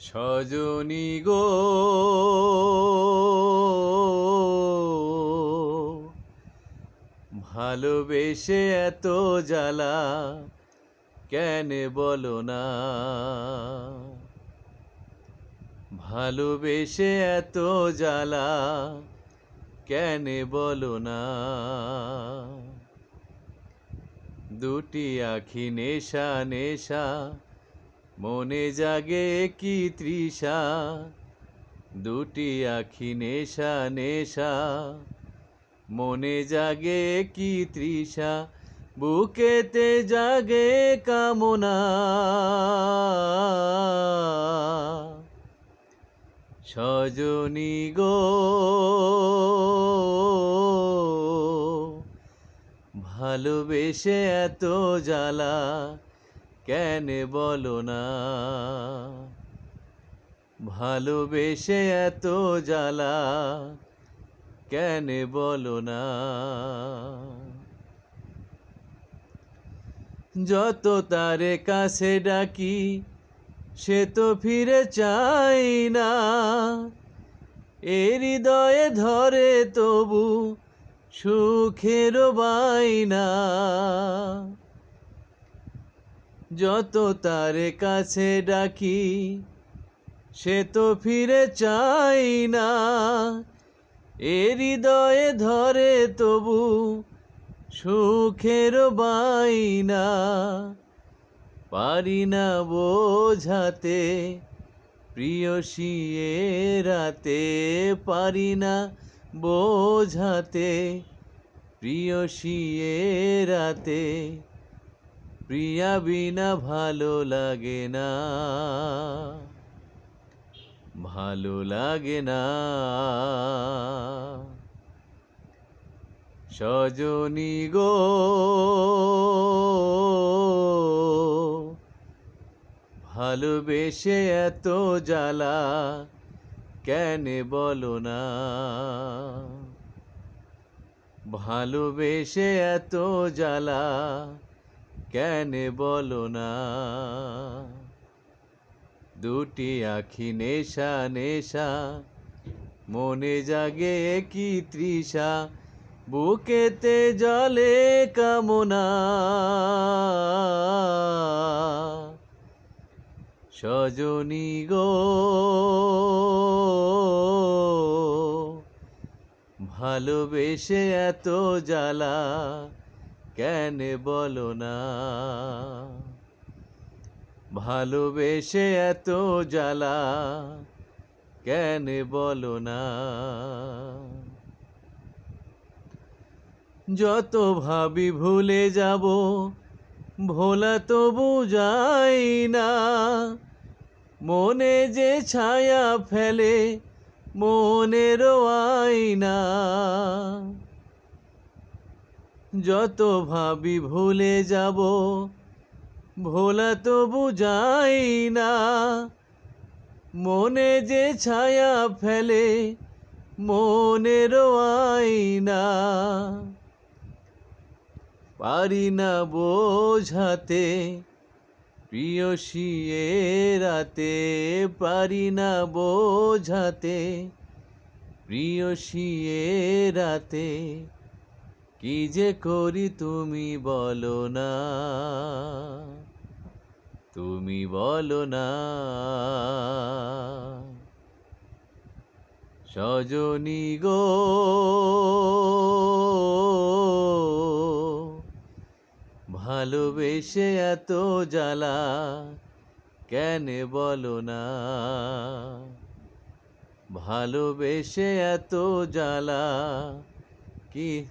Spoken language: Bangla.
সজনী গো। ভালোবেসে এত জ্বালা কেন বলো না? ভালোবেসে এত জ্বালা কেন বলো না? দুটি আখি নেশা নেশা মনে জাগে কি তৃষা, দুটি আখি নেশা নেশা। মনে জাগে কি তৃষা, বুকেতে জাগে কামনা। সজনী গো, ভালোবেসে এত জ্বালা কেন বলো না? ভালোবেসে এত জ্বালা কেন বলো না? যত তারে কাছে ডাকি, সে তো ফিরে চাই না। এ হৃদয়ে ধরে তবু সুখের বাইনা যত তারে কাছে ডাকি, সে তো ফিরে চাই না। এ হৃদয়ে ধরে তবু সুখের বাইনা পারি না বোঝাতে, প্রিয়সী রাতে পারি না বোঝাতে, প্রিয়সী রাতে প্রিয়া বিনা ভালো লাগে না। ভালো লাগে না। সজনী গো, ভালোবেসে এত জ্বালা কেন বলো না? ভালোবেসে এত জ্বালা কেন বলো না? দুটি আখি নেশা নেশা, মনে জাগে কি তৃষা, বুকেতে জলে কামনা। সজনী গো, ভালোবেসে এত জ্বালা কেন বলো না? ভালোবেসে এত জ্বালা কেন বলো না? যত ভাবি ভুলে যাব, ভোলা তো বুঝাই না। মনে যে ছায়া ফেলে মনের আয়না। যত ভাবি ভুলে যাব, ভোলা তো বুঝাই না। মনে যে ছায়া ফেলে মনের আয়না। পারি না বোঝাতে, প্রিয়সী এ রাতে। পারি না বোঝাতে, প্রিয়সী এ রাতে। কি যে করি তুমি বলো না? তুমি বলো না। সজনী গো, ভালোবেসে এত জ্বালা কেন বলো না? ভালোবেসে এত জ্বালা কি